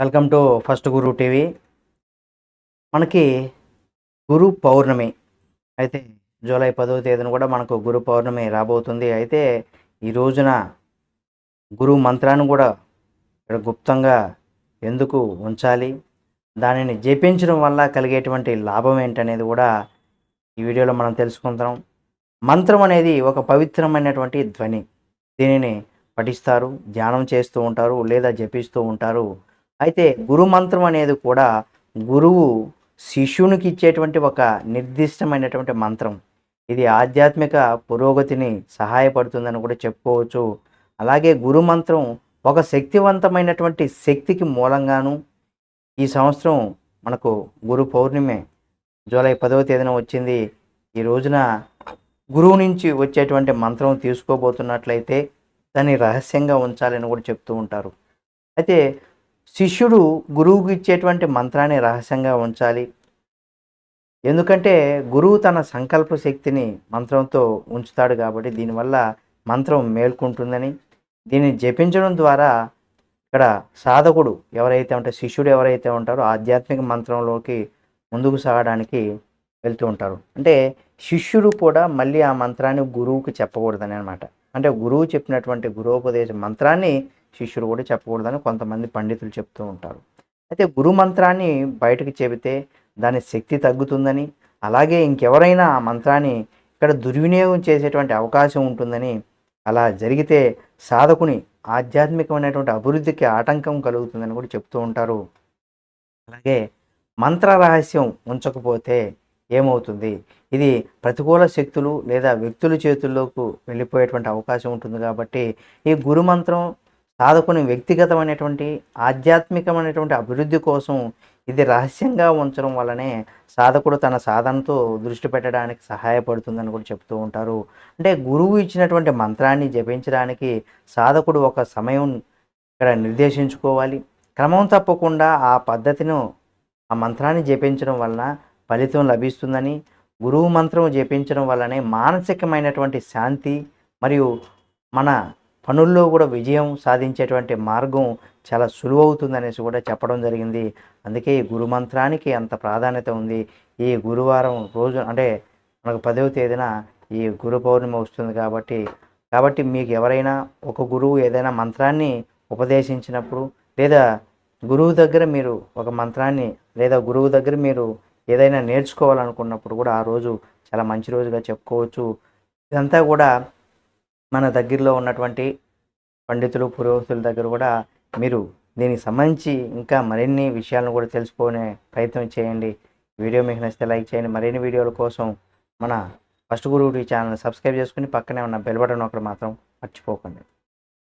Welcome to first Guru TV. మనకి గురు పౌర్ణమి అయితే July పదవ తేదీన కూడా మనకు గురు పౌర్ణమి రాబోతుంది. అయితే ఈ రోజున గురు మంత్రాన్ని కూడా ఇక్కడ గుప్తంగా ఎందుకు ఉంచాలి? దానిని జపించడం వల్ల కలిగేటువంటి లాభం ఏంటనేది కూడా ఈ వీడియోలో మనం తెలుసుకుందాం. మంత్రం అనేది ఒక పవిత్రమైనటువంటి ధ్వని. దీనిని పఠిస్తారు ధ్యానం చేస్తూ ఉంటారు లేదా జపిస్తూ ఉంటారు. అయితే గురు మంత్రం అనేది కూడా గురువు శిష్యునికి ఇచ్చేటువంటి ఒక నిర్దిష్టమైనటువంటి మంత్రం. ఇది ఆధ్యాత్మిక పురోగతిని సహాయపడుతుందని కూడా చెప్పుకోవచ్చు. అలాగే గురు మంత్రం ఒక శక్తివంతమైనటువంటి శక్తికి మూలంగాను ఈ సంవత్సరం మనకు గురు పౌర్ణమి జూలై పదవ తేదీన వచ్చింది. ఈ రోజున గురువు నుంచి వచ్చేటువంటి మంత్రం తీసుకోబోతున్నట్లయితే దాన్ని రహస్యంగా ఉంచాలని కూడా చెప్తూ ఉంటారు. అయితే శిష్యుడు గురువుకు ఇచ్చేటువంటి మంత్రాన్ని రహస్యంగా ఉంచాలి. ఎందుకంటే గురువు తన సంకల్ప శక్తిని మంత్రంతో ఉంచుతాడు కాబట్టి దీనివల్ల మంత్రం మేల్కొంటుందని. దీన్ని జపించడం ద్వారా ఇక్కడ సాధకుడు ఎవరైతే ఉంటే శిష్యుడు ఎవరైతే ఉంటారో ఆధ్యాత్మిక మంత్రంలోకి ముందుకు సాగడానికి వెళ్తూ ఉంటారు. అంటే శిష్యుడు కూడా మళ్ళీ ఆ మంత్రాన్ని గురువుకి చెప్పకూడదని అనమాట అంటే గురువు చెప్పినటువంటి గురువుపదేశ మంత్రాన్ని శిష్యుడు కూడా చెప్పకూడదని కొంతమంది పండితులు చెప్తూ ఉంటారు. అయితే గురు మంత్రాన్ని బయటకు చెబితే దాని శక్తి తగ్గుతుందని అలాగే ఇంకెవరైనా ఆ మంత్రాన్ని ఇక్కడ దుర్వినియోగం చేసేటువంటి అవకాశం ఉంటుందని అలా జరిగితే సాధకుని ఆధ్యాత్మికమైనటువంటి అభివృద్ధికి ఆటంకం కలుగుతుందని కూడా చెప్తూ ఉంటారు. అలాగే మంత్ర రహస్యం ఉంచకపోతే ఏమవుతుంది? ఇది ప్రతికూల శక్తులు లేదా వ్యక్తుల చేతుల్లోకి వెళ్ళిపోయేటువంటి అవకాశం ఉంటుంది కాబట్టి ఈ గురు మంత్రం సాధకుని వ్యక్తిగతమైనటువంటి ఆధ్యాత్మికమైనటువంటి అభివృద్ధి కోసం ఇది రహస్యంగా ఉంచడం వల్లనే సాధకుడు తన సాధనతో దృష్టి పెట్టడానికి సహాయపడుతుందని కూడా చెప్తూ ఉంటారు. అంటే గురువు ఇచ్చినటువంటి మంత్రాన్ని జపించడానికి సాధకుడు ఒక సమయం ఇక్కడ నిర్దేశించుకోవాలి. క్రమం తప్పకుండా ఆ పద్ధతిను ఆ మంత్రాన్ని జపించడం వలన ఫలితం లభిస్తుందని గురువు మంత్రం జపించడం వల్లనే మానసికమైనటువంటి శాంతి మరియు మన పనుల్లో కూడా విజయం సాధించేటువంటి మార్గం చాలా సులువవుతుందనేసి కూడా చెప్పడం జరిగింది. అందుకే ఈ గురు మంత్రానికి అంత ప్రాధాన్యత ఉంది. ఈ గురువారం రోజు అంటే మనకు పదవ తేదీన ఈ గురు పౌర్ణమి వస్తుంది కాబట్టి కాబట్టి మీకు ఎవరైనా ఒక గురువు ఏదైనా మంత్రాన్ని ఉపదేశించినప్పుడు లేదా గురువు దగ్గర మీరు ఒక మంత్రాన్ని లేదా గురువు దగ్గర మీరు ఏదైనా నేర్చుకోవాలనుకున్నప్పుడు కూడా ఆ రోజు చాలా మంచి రోజుగా చెప్పుకోవచ్చు. ఇదంతా కూడా మన దగ్గరలో ఉన్నటువంటి పండితులు పురోహితుల దగ్గర కూడా మీరు దీనికి సంబంధించి ఇంకా మరిన్ని విషయాలను కూడా తెలుసుకునే ప్రయత్నం చేయండి. వీడియో మీకు నచ్చితే లైక్ చేయండి. మరిన్ని వీడియోల కోసం మన ఫస్ట్ గురువు ఛానల్ సబ్స్క్రైబ్ చేసుకుని పక్కనే ఉన్న బెల్ బటన్ ఒకటి మాత్రం మర్చిపోకండి.